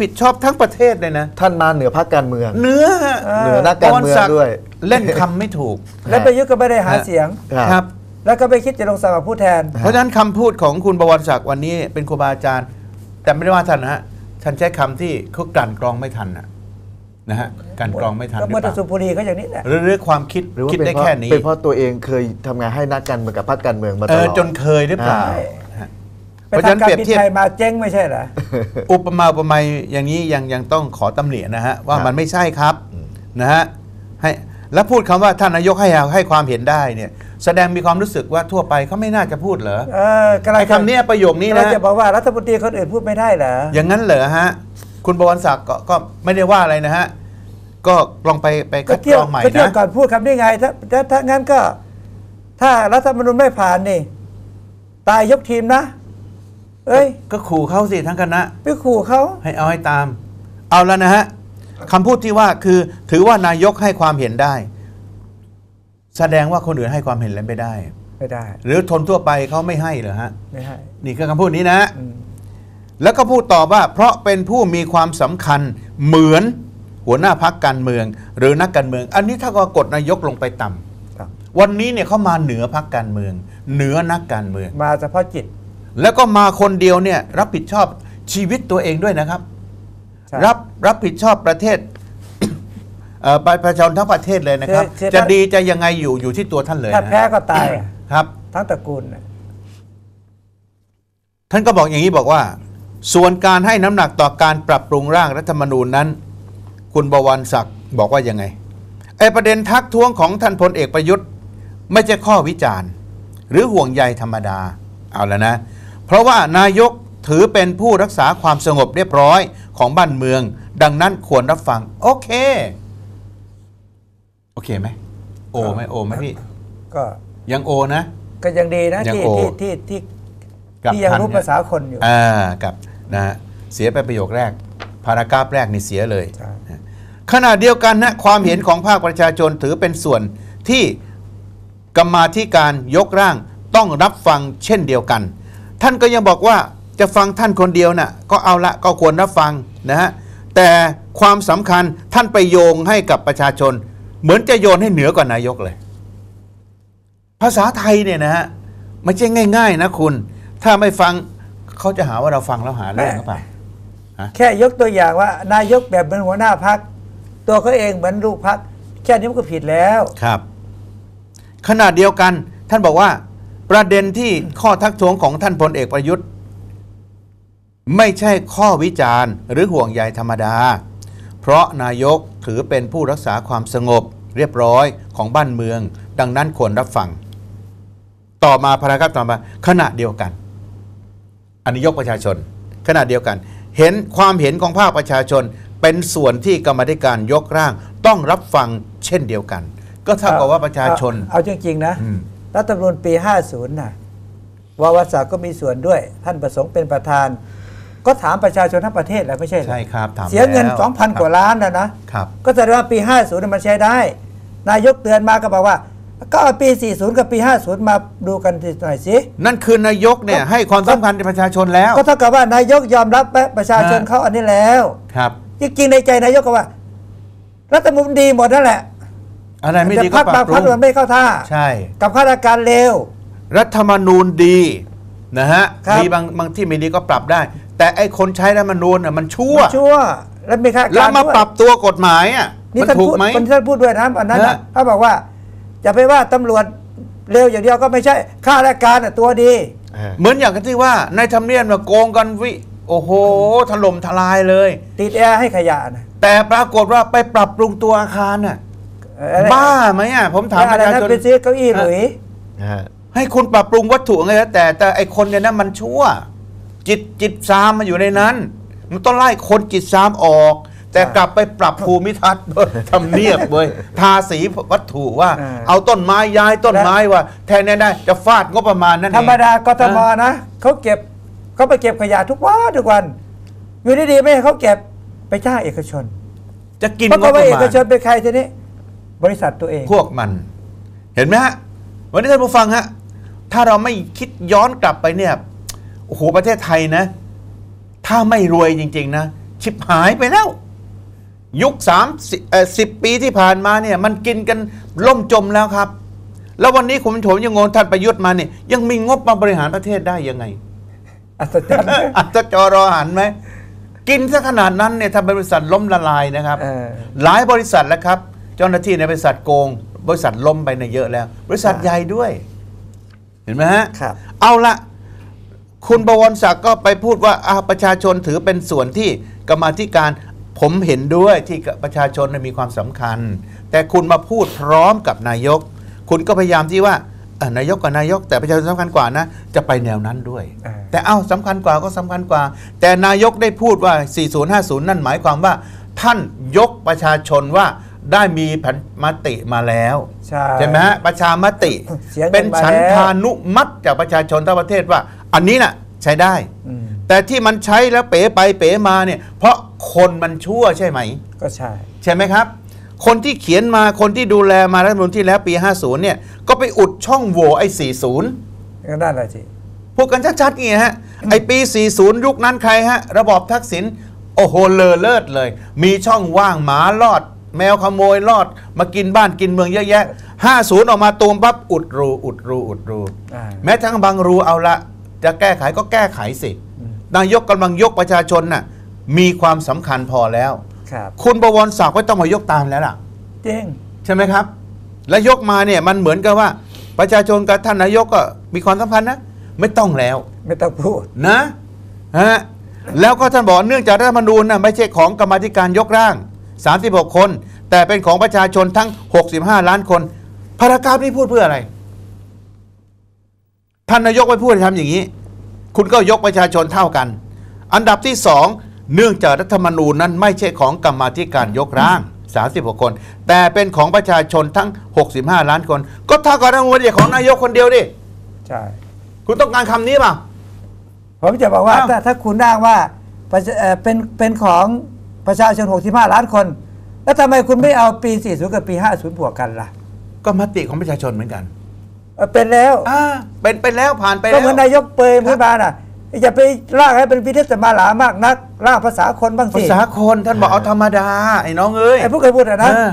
ผิดชอบทั้งประเทศเลยนะ ท่านมาเหนือพรรคการเมือง เนื้อเหนือนักการเมืองด้วย เล่นคำไม่ถูก และประยุทธ์ก็ไม่ได้หาฮะเสียงครับ แล้วก็ไม่คิดจะลงสมัครผู้แทน เพราะฉะนั้นคำพูดของคุณบวรศักดิ์วันนี้เป็นครูบาอาจารย์ แต่ไม่ได้ว่าท่านนะฮะท่านใช้คำที่เขากลั่นกรองไม่ทันนะนะฮะกลั่นกรองไม่ทันหก็รือเมื่อเปตล่าสุบุรีก็อย่างนี้แหละหรือหรือความคิดหรือว่าคิดเป็นได้เพราะแค่นี้เป็นเพราะตัวเองเคยทำงานให้นักการเมืองกับพรรคการเมืองมาตเอลออดจนเคยหรือเปล่าใช่ฮะไป เพราะฉะนั้นทำการเปรียบบินเทียบไทยมาเจ๊งไม่ใช่เหรออุปมาอุปไมยอย่างนี้ยังยังต้องขอตำหนินะฮะว่าครับมันไม่ใช่ครับนะฮะให้แล้วพูดคำว่าท่านนายกให้ให้ความเห็นได้เนี่ยแสดงมีความรู้สึกว่าทั่วไปเขาไม่น่าจะพูดเหรอเออกำลังไอ้คำเนี้ยประโยคนี้เรานะจะบอกว่ารัฐมนตรีคนอื่นพูดไม่ได้เหรออย่างนั้นเหรอฮะคุณบวรศักดิ์ก็ก็ไม่ได้ว่าอะไรนะฮะก็ลองไปไปก็คัดเที่กยรวองใหม่ก็เที่ยวนะก่อนพูดคำนี้ไงถ้าถ้าถ้างั้นก็ ถ้ารัฐธรรมนูญไม่ผ่านนี่ ตายยกทีมนะ เอ้ยก็ขู่เขาสิทั้งคณะ ไปขู่เขาให้เอาให้ตาม เอาแล้วนะฮะคำพูดที่ว่าคือถือว่านายกให้ความเห็นได้ แสดงว่าคนอื่นให้ความเห็นแล้วไม่ได้ ไม่ได้ หรือทนทั่วไปเขาไม่ให้เหรอฮะไม่ให้นี่คือคำพูดนี้นะอืมแล้วก็พูดต่อว่าเพราะเป็นผู้มีความสำคัญเหมือนหัวหน้าพักการเมือง หรือนักการเมือง อันนี้ถ้าก็กดนายกลงไปต่ำครับวันนี้เนี่ยเขามาเหนือพักการเมือง เหนือนักการเมือง มาเฉพาะจิต แล้วก็มาคนเดียวเนี่ยรับผิดชอบชีวิตตัวเองด้วยนะครับใช่รับรับผิดชอบประเทศเอ่อประประชาชนทั้งประเทศเลยนะครับคือคือจะถ้าดีจะยังไงอยู่อยู่ที่ตัวท่านเลยถ้านะแพ้ก็ตายอะครับ ทั้งตระกูลน่ะท่านก็บอกอย่างนี้บอกว่า ส่วนการให้น้ำหนักต่อการปรับปรุงร่างรัฐธรรมนูญนั้น คุณบวรศักดิ์บอกว่ายังไงไอประเด็นทักท้วงของท่านพลเอกประยุทธ์ ไม่ใช่ข้อวิจารณ์ หรือห่วงใยธรรมดาเอาแล้วนะ เพราะว่านายกถือเป็นผู้รักษาความสงบเรียบร้อยของบ้านเมือง ดังนั้นควรรับฟัง โอเค โอเคไหมโอไหมโอไหมพี่ ก็ยังโอนะ ก็ยังดีนะยังที่โอ ที่ที่ที่กับที่ยังทันรู้เนี่ยภาษาคนอยู่ อ่ากับนะฮะเสียไปประโยคแรก พารากราฟแรกนี่เสียเลย ใช่ ขณะเดียวกันนะความเห็นของภาคประชาชนถือเป็นส่วนที่กรรมาธิการยกร่างต้องรับฟังเช่นเดียวกัน ท่านก็ยังบอกว่าจะฟังท่านคนเดียวน่ะก็เอาละก็ควรรับฟังนะฮะแต่ความสำคัญท่านไปโยงให้กับประชาชน เหมือนจะโยนให้เหนือกว่านายกเลย ภาษาไทยเนี่ยนะฮะไม่ใช่ง่าย ๆ นะคุณ ถ้าไม่ฟังเขาจะหาว่าเราฟังแล้วหาเรื่องหรือเปล่าแค่ยกตัวอย่างว่านายกแบบเป็นหัวหน้าพัก ตัวเขาเองเหมือนลูกพักแค่นี้มันก็ผิดแล้วครับขณะเดียวกันท่านบอกว่า ประเด็นที่ข้อทักท้วงของท่านพลเอกประยุทธ์ ไม่ใช่ข้อวิจารณ์ หรือห่วงใยธรรมดา เพราะนายกถือเป็นผู้รักษาความสงบ เรียบร้อยของบ้านเมือง ดังนั้นควรรับฟัง ต่อมาพารากราฟต่อมาขณะเดียวกันอันนี้ยกประชาชน ขณะเดียวกัน เห็นความเห็นของภาคประชาชน เป็นส่วนที่กรรมาธิการยกร่าง ต้องรับฟังเช่นเดียวกัน ก็เท่ากับว่าประชาชน เอาเอาจริงๆนะอืม รัฐธรรมนูญปี 50น่ะวาวศักดิ์ก็มีส่วนด้วย ท่านประสงค์เป็นประธาน ก็ถามประชาชนทั้งประเทศแล้วไม่ใช่เหรอใช่ครับถามเสียเงินแล้ว2,000 กว่าล้านนะนะครับก็แสดงว่าปี 50น่ะมันใช้ได้ นายกเตือนมาก็บอกว่าก็เอาปี 40 กับปี 50 มาดูกันหน่อยสิ นั่นคือนายกเนี่ยให้ความสำคัญกับประชาชนแล้ว ก็เท่ากับว่านายกยอมรับประชาชนฮะเขาอันนี้แล้ว ครับ จริงๆในใจนายกก็ว่า รัฐธรรมนูญดีหมดนั่นแหละ อะไรไม่ดีแต่ก็พักปบารังบปพัรุกงมันไม่เข้าท่า ใช่ กับข้าราชการเลว รัฐธรรมนูญดีนะฮะครับ มีบางบางที่ไม่ดีก็ปรับได้ แต่ไอ้คนใช้รัฐธรรมนูญน่ะมันชั่วชั่วแล้วมีข้าราชแล้วการมาด้วยปรับตัวกฎหมายอะนี่มันท่านถูพูกดไหม คนที่ท่านพูดด้วยนะอันนั้นฮะนะ เขาบอกว่าอย่าไปว่าตำรวจเร็วอย่างเดียวก็ไม่ใช่ข้าราชการน่ะตัวดี เหมือนอย่างที่ว่าในทำเนียบน่ะโกงกันวิ โอ้โหถล่มทลายเลย ติดแอร์ให้ขยะนะแต่ปรากฏว่าไปปรับปรุงตัวอาคารน่ะเอ่ออะไร บ้าไหมอะผมถามปอะไรระชานะชนไปซื้อเก้าอี้หลุยให้คุณปรับปรุงวัตถุไงแล้วแต่แต่ไอคนเนี่ยนะมันชั่ว จิตจิตซามมาอยู่ในนั้น มันต้องไล่คนจิตซามออก แต่กลับไปปรับภูมิทัศน์เว้ยทำเนียบเว้ยทาสีวัตถุว่า เอาต้นไม้ย้ายต้นไม้ว่า แทนนี้ได้ จะฟาดงบประมาณนั่นเองธรรมดากทมนะเขาเก็บเขาไปเก็บขยะทุกวันทุกวันอยู่ดีๆไม่ให้เขาเก็บไปจ้างเอกชน จะกินเพราะงบปว่าระเอมากณชนเป็นใครทีนี้ บริษัทตัวเอง พวกมัน เห็นไหมฮะ วันนี้ท่านผู้ฟังฮะ ถ้าเราไม่คิดย้อนกลับไปเนี่ย โอ้โห ประเทศไทยนะ ถ้าไม่รวยจริง ๆ นะ ชิบหายไปแล้ว ยุคสามสิบปีที่ผ่านมาเนี่ย มันกินกันล่มจมแล้วครับ แล้ววันนี้คุณผู้ชมยังงงท่านประยุทธ์มาเนี่ย ยังมีงบมาบริหารประเทศได้ยังไง อัศจรรย์อัตจรอหันไหมกินซะขนาดนั้นเนี่ยทำบริษัทล้มละลายนะครับเออหลายบริษัทแล้วครับ เจ้าหน้าที่ในบริษัทโกง บริษัทล้มไปในยเยอะแล้ว บริษัทครับใหญ่ด้วย เห็นไหมฮะครับ เอาละคุณบวรศักดิ์ก็ไปพูดว่าอ้าวประชาชนถือเป็นส่วนที่กรรมาธิการผมเห็นด้วยที่ประชาชนน่ะมีความสำคัญ แต่คุณมาพูดพร้อมกับนายก คุณก็พยายามที่ว่าเอ่อนายกกับนายก แต่ประชาชนสำคัญกว่านะ จะไปแนวนั้นด้วยอ่าแต่เอ้าสำคัญกว่าก็สำคัญกว่า แต่นายกได้พูดว่า 4050 นั่นหมายความว่า ท่านยกประชาชนว่า ได้มีผันมติมาแล้วใช่ใช่ไหมฮะประชามติเสียเงินเป็นมาฉันแล้ว ทานุมัติจากประชาชนทั้งประเทศว่า อันนี้น่ะใช้ได้ อืมแต่ที่มันใช้แล้วเป๋ไปเป๋มาเนี่ย เพราะคนมันชั่วใช่ไหม ก็ใช่ ใช่ไหมครับ คนที่เขียนมาคนที่ดูแลมารัฐธรรมนูญที่แล้วปี 50 เนี่ย ก็ไปอุดช่องโหว่ไอ้ 40 ก็นั่นแหละสิพูดกันชัดๆนี่ฮะ ไอ้ปี 40 ยุคนั้นใครฮะ ระบอบทักษิณโอ้โหเลอเลิศเลย มีช่องว่างหมาลอด แมวขโมยลอดมากินบ้านกินเมืองเยอะแยะ50 ออกมาตูมปั๊บอุดรูอุดรูอุดรู อ่า แม้ทั้งบางรูเอาละจะแก้ไขก็แก้ไขสินายกกำลังยกประชาชนน่ะมีความสำคัญพอแล้ว ครับคุณบวรศักดิ์ก็ต้องมายกตามแล้วล่ะจริงใช่ไหมครับ และยกมาเนี่ยมันเหมือนกับว่า ประชาชนกับท่านนายกก็มีความสัมพันธ์นะ ไม่ต้องแล้ว ไม่ต้องพูด นะฮะแล้วก็ท่านบอกเนื่องจากรัฐธรรมนูญนะไม่ใช่ของกรรมาธิการยกร่าง 36 คน แต่เป็นของประชาชนทั้ง 65 ล้านคนพารากราฟนี้พูดเพื่ออะไรท่านนายกไปพูดทำอย่างนี้ คุณก็ยกประชาชนเท่ากัน อันดับที่สองเนื่องจากรัฐธรรมนูญนั้นไม่ใช่ของกรรมาธิการยกร่าง 36 คน แต่เป็นของประชาชนทั้ง 65 ล้านคน ก็เท่ากับรัฐธรรมนูญของนายกคนเดียวดิใช่คุณต้องการคำนี้เปล่าผมจะบอกว่าอ้าวถ้าถ้าคุณอ้างว่าประชาเอ่อเป็นเป็นของ ประชาชน 65 ล้านคน แล้วทำไมคุณไม่เอาปี 40 กับปี 50บวกกันล่ะ ก็มติของประชาชนเหมือนกันเออเป็นแล้วอ่าเป็นไปแล้วผ่านไปก็แล้วเหมือนนายกเปรมขึ้นมาน่ะอย่าไปลากให้เป็นพิธีสมาหลามากนักลากภาษาคนบ้างภาสิษาคนท่านบอกเอาธรรมดาไอ้น้องเอ้ยไอ้พวกเคยพูดอะนะเออ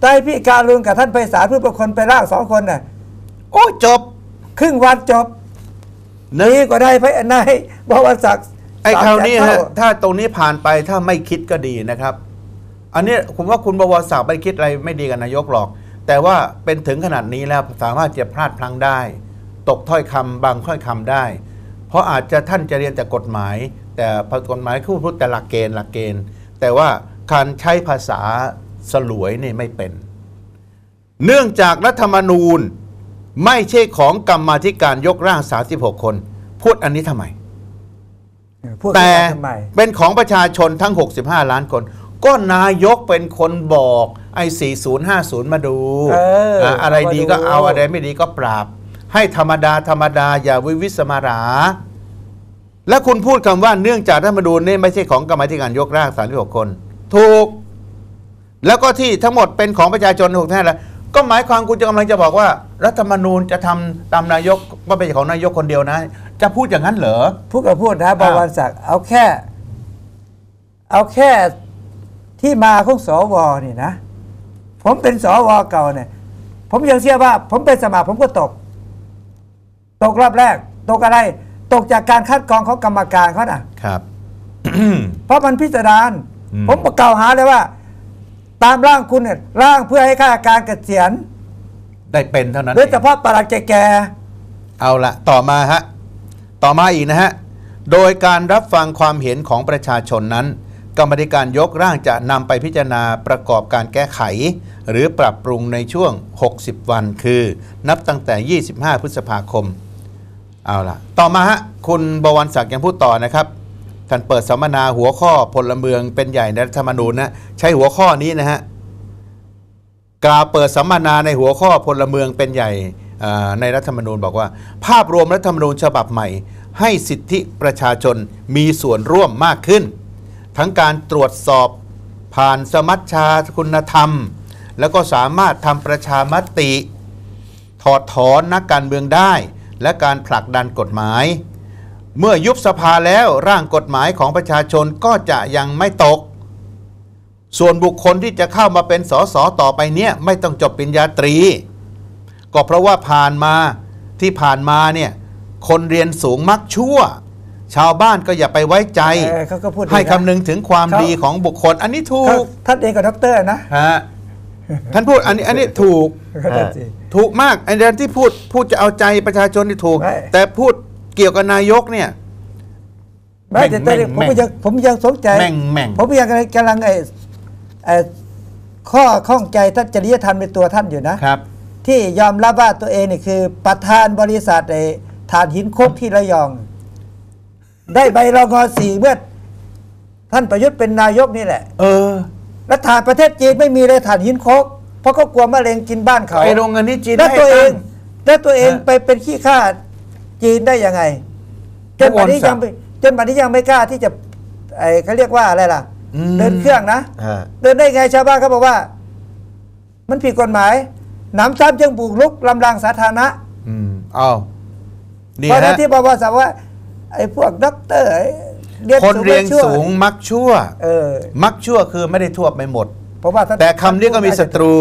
ใต้พี่การุณกับท่านไพศาลเพื่อประคนไปลากสองคนน่ะโอ้ยจบ ครึ่งวันจบนึดีกกว่าได้พระนายบวรศักดิ์ ไอ้คราวนี้สมแสฮะเท่ถ้าตรงนี้ผ่านไปถ้าไม่คิดก็ดีนะครับ อันนี้ผมว่าคุณบวรศักดิ์ไม่คิดอะไรไม่ดีกับนายกหรอก แต่ว่าเป็นถึงขนาดนี้แล้วสามารถจะพลาดพลั้งได้ ตกถ้อยคำบางถ้อยคำได้ เพราะอาจจะท่านจะเรียนแต่กฎหมาย แต่พอกฎหมายคือพูดแต่หลักเกณฑ์หลักเกณฑ์ แต่ว่าการใช้ภาษาสลวยนี่ไม่เป็น เนื่องจากรัฐธรรมนูญไม่ใช่ของกรรมาธิการยกร่าง 36 คน พูดอันนี้ทำไมพูด แต่ทำไมเป็นของประชาชนทั้ง 65 ล้านคน ก็นายกเป็นคนบอกไอ้ 4050 มาดูเอออะอะไรดีก็เอามาดูอะไรไม่ดีก็ปราบ ให้ธรรมดาธรรมดาอย่าวิวิสมารา และคุณพูดคำว่าเนื่องจากรัฐธรรมนูญนี่ไม่ใช่ของกรรมาธิการยกร่าง 36 คน ถูก แล้วก็ที่ทั้งหมดเป็นของประชาชนถูกแท้แล้วก็หมายความคุณจะกำลังจะบอกว่า รัฐธรรมนูญจะทำตามนายกว่าเป็นของนายกคนเดียวนะ จะพูดอย่างนั้นเหรอ พูดกับพูดนะบอ่าวรศักดิ์เอาแค่ เอาแค่ที่มาของสวนี่นะ ผมเป็นสวเก่าเนี่ย ผมยังเชื่อว่า ผมเป็นสมัครผมก็ตก ตกรอบแรก ตกอะไร ตกจากการคัดกรองของกรรมการเขาน่ะ ครับเพราะมันพิสดารอืมผมก็กล่าวหาเลยว่า ตามร่างคุณเนี่ยร่างเพื่อให้ข้าราชการเกษียณได้เป็นเท่านั้นโดยเองเฉพาะประหลัดแก่เอาละต่อมาฮะ ต่อมาอีกนะฮะ โดยการรับฟังความเห็นของประชาชนนั้น กรรมธิการยกร่างจะนำไปพิจารณาประกอบการแก้ไข หรือปรับปรุงในช่วง 60 วันคือ นับตั้งแต่ 25 พฤษภาคม เอาละต่อมาฮะ คุณบวรศักดิ์ยังพูดต่อนะครับ ท่านเปิดสัมมนาหัวข้อพลเมืองเป็นใหญ่ในรัฐธรรมนูญนะ ใช้หัวข้อนี้นะฮะ กล่าวเปิดสัมมนาในหัวข้อพลเมืองเป็นใหญ่ ในรัฐธรรมนูญบอกว่า ภาพรวมรัฐธรรมนูญฉบับใหม่ ให้สิทธิประชาชนมีส่วนร่วมมากขึ้น ทั้งการตรวจสอบผ่านสมัชชาคุณธรรม แล้วก็สามารถทำประชามติ ถอดถอนนักการเมืองได้ และการผลักดันกฎหมาย เมื่อยุบสภาแล้วร่างกฎหมายของประชาชนก็จะยังไม่ตก ส่วนบุคคลที่จะเข้ามาเป็นสสต่อไปเนี่ยไม่ต้องจบปริญญาตรี ก็เพราะว่าผ่านมาที่ผ่านมาเนี่ยคนเรียนสูงมักชั่ว ชาวบ้านก็อย่าไปไว้ใจเออเขาก็พูดดีนะให้คำนึงถึงความเขาดีของบุคคล อันนี้ถูเขากท่านเองกับด็อกเตอร์นะฮะท่านพูดอันนี้อันนี้ถูกก็ท่านสิถูกมากไอ้เรื่องที่พูดพูดจะเอาใจประชาชนนี่ถูกไม่แต่พูดเกี่ยวกับนายกเนี่ยไม่แต่แม่งแต่ผมแม่งก็ยังผมยังสนใจแม่งแม่งผมยังกำลังไอ้ไอ้ข้อข้องใจท่านจริยธรรมในตัวท่านอยู่นะครับ ที่ยอมรับว่าตัวเองนี่คือ ประธานบริษัทไอ้ฐานหินคบที่ระยอง ได้ใบรองอสี่เมื่อท่านประยุทธ์เป็นนายกนี่แหละ เออแล้วฐานประเทศจีนไม่มีเลยฐานหินคกเพราะเขากลัวมะเร็งกินบ้านเขาไอโรงงานนี้จีนแล้วให้ตัวเองตั้งแล้วตัวเองฮะไปเป็นขี้ข้าจีนได้ยังไงจนบัดนี้ทุกวันยังไม่จนบัดนี้ยังไม่กล้าที่จะไอ้เขาเรียกว่าอะไรล่ะอืมเดินเครื่องนะฮะเดินได้ไงชาวบ้านเขาบอกว่า มันผิดกฎหมายห นำซ้ำยังบุกรุกลำลางสาธารณะอืมเอานี่เพราะฉะนั้ฮะนที่บอกว่าสาวว่าไอ้พวกด็อกเตอร์ไอ้เรียนคนสูงเรียนไม่ชั่วสูงมักชั่ว เออมักชั่วคือไม่ได้ทั่วไปหมด เพราะว่าท่าน แต่คำนี้ก็มีศัตรู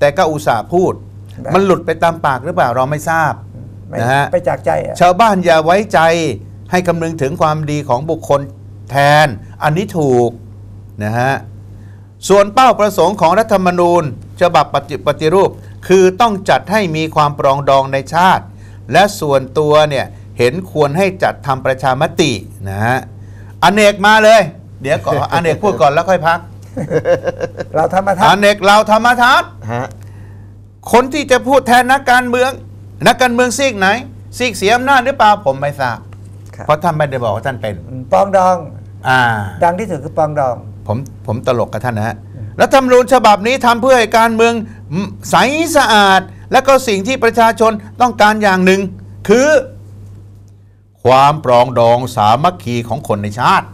แต่ก็อุตส่าห์พูด ได้ มันหลุดไปตามปากหรือเปล่าเราไม่ทราบไม่นะฮะ ไปจากใจอะ ชาวบ้านอย่าไว้ใจให้คำนึงถึงความดีของบุคคลแทน อันนี้ถูกนะฮะ ส่วนเป้าประสงค์ของรัฐธรรมนูญฉบับปฏิปฏิรูป คือต้องจัดให้มีความปรองดองในชาติ และส่วนตัวเนี่ยเห็นควรให้จัดทำประชามตินะฮะอเนกมาเลย เดี๋ยวก่อนอเนกพูดก่อนแล้วค่อยพัก เราธรรมทัอศน์เนกเราธรรมทัศน์ฮะคนที่จะพูดแทนนักการเมือง นักการเมืองซีกไหนซีกเสียอำนาจหรือเปล่าผมไม่ทราบครับเพราะท่านไม่ได้บอกว่าท่านเป็นอืมปองดอง อ่า ดังที่สุดคือปองดอง ผมผมตลกกับท่านนะฮะ รัฐธรรมนูญฉบับนี้ทำเพื่อให้การเมืองใสสะอาด และก็สิ่งที่ประชาชนต้องการอย่างหนึ่ง คือ ความปรองดองสามัคคีของคนในชาติ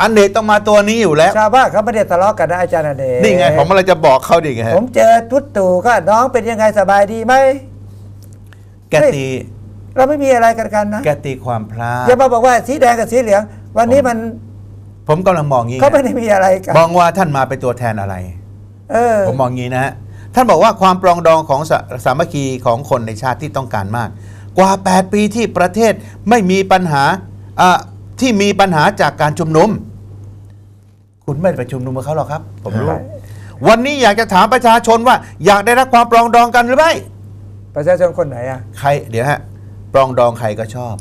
อันเนกต้องมาตัวนี้อยู่แล้ว ชาวบ้านเขาไม่ได้ทะเลาะกันนะอาจารย์อเดชนี่ไงผมอะไรจะบอกเขาดิไงฮะผมเจอทุตตู่ก็น้องเป็นยังไงสบายดีไหมแกตีเราไม่มีอะไรกันกันนะแกตีความพลาดอย่ามาบอกว่าสีแดงกับสีเหลือง วันนี้มัน ผมกำลังมองงี้เขาไม่ไงได้มีอะไรกันมองว่าท่านมาเป็นตัวแทนอะไรเออผมมองงี้นะฮะท่านบอกว่าความปรองดองของสาสามัคคีของคนในชาติที่ต้องการมาก กว่า 8 ปีที่ประเทศไม่มีปัญหาอะที่มีปัญหาจากการชุมนุม คุณไม่ได้ไปชุมนุมกับเขาหรอกครับ ผมรู้ใช่วันนี้อยากจะถามประชาชนว่า อยากได้รับความปรองดองกันหรือไม่ประชาชนคนไหนอะใครเดี๋ยวฮะปรองดองใครก็ชอบ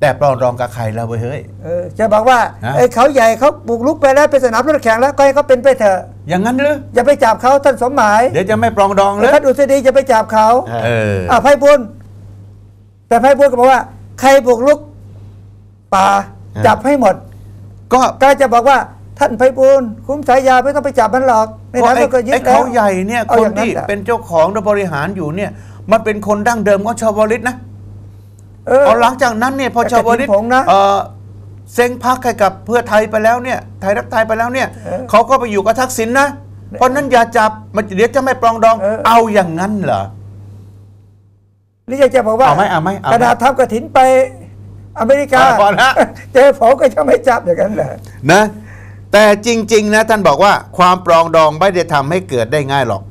แต่ปรองดองกับใครแล้วเว้ยเฮ้ย เออจะบอกว่าฮะ ไอ้เขาใหญ่เขาบุกลุกไปแล้วเป็นสนามรถแข่งแล้วก็ให้เขาเป็นไปเถอะอย่างนั้นหรืออย่าไปจับเขาท่านสมหมายเดี๋ยวจะไม่ปรองดองเลยท่านอุษฎีจะไปจับเขาฮะเอออ่าไพบุญแต่ไพบุญก็บอกว่า ใครบุกลุกป่าจับให้หมด ก็ก็จะบอกว่าท่านไพบูลย์คุ้มสายยาไม่ต้องไปจับมันหรอกในก็นั้นไอ้มันก็ยึดไอ้แล้วเขาใหญ่เนี่ยเอาคอนย่างนั้นที่แหละเป็นเจ้าของหรือบริหารอยู่เนี่ย มันเป็นคนดั้งเดิมของชาวลิตนะ เออเอาหลังจากนั้นเนี่ยพอแต่ชาวลิตกฐินผงนะเอ่อเซ็งพักให้กับเพื่อไทยไปแล้วเนี่ยไทยรักไทยไปแล้วเนี่ยเออเขาก็ไปอยู่กับทักษิณนะเพราะนั้นอย่าจับมันเดี๋ยวจะไม่ปรองดองเออเอาอย่างนั้นเหรอหรืออยากจะบอกว่าเอาไหมเอาไหมเอาไหมขนาดทำกระถินไปอเมริกาเอาพอละเจอผมก็จะไม่จับอย่างนั้นแหละนะ แต่จริง ๆ นะ ท่านบอกว่าความปรองดองไม่ได้ทำให้เกิดได้ง่ายหรอก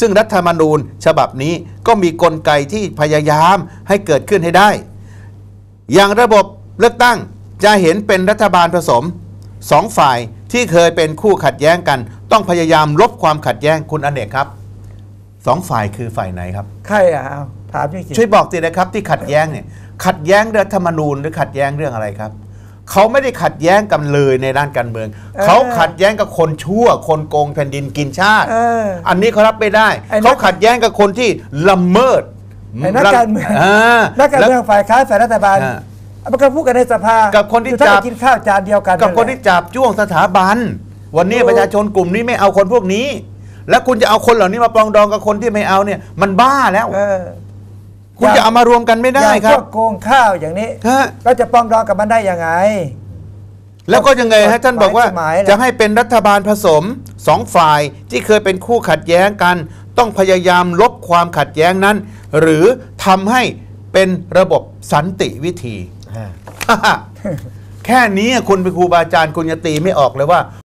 ซึ่งรัฐธรรมนูญฉบับนี้ก็มีกลไกที่พยายามให้เกิดขึ้นให้ได้ อย่างระบบเลือกตั้งจะเห็นเป็นรัฐบาลผสมสองฝ่ายที่เคยเป็นคู่ขัดแย้งกัน ต้องพยายามลบความขัดแย้งคุณอเนกครับสองฝ่ายคือฝ่ายไหนครับ ใครอะเอาถามจริงๆช่วยบอกทีนะครับที่ขัดแย้งเนี่ยขัดแย้งรัฐธรรมนูญหรือขัดแย้งเรื่องอะไรครับ เขาไม่ได้ขัดแย้งกันเลยในด้านการเมือง เขาขัดแย้งกับคนชั่ว คนโกงแผ่นดินกินชาติเอออันนี้เขารับไม่ได้ไอ้นักเขาขัดแย้งกับคนที่ละเมิด ไอ้นักการเมืองานักการเมืองฝ่ายค้านฝ่ายรัฐบาลอ่ามันก็พูดกันในสภากักับคนที่ถ้าจับไปกินข้าวจานเดียวกัน กับคนที่แหละจับจ้วงสถาบัน วันนี้ถูกประชาชนกลุ่มนี้ไม่เอาคนพวกนี้ แล้วคุณจะเอาคนเหล่านี้มาปรองดองกับคนที่ไม่เอาเนี่ย มันบ้าแล้วเออคุณจะเอามารวมกันไม่ได้อย่างครัพบวกโกงข้าวอย่างนี้ฮะเราจะปรองดองกับมันได้ยังไง แล้วก็ยังไงฮะท่านบอกว่าหมายเหรอจะให้เป็นรัฐบาลผสมสองฝ่ายที่เคยเป็นคู่ขัดแย้งกัน ต้องพยายามลบความขัดแย้งนั้น หรือทำให้เป็นระบบสันติวิธีฮฮะแค่นี้คุณเป็นครูบาอาจารย์คุณจะตีไม่ออกเลยว่า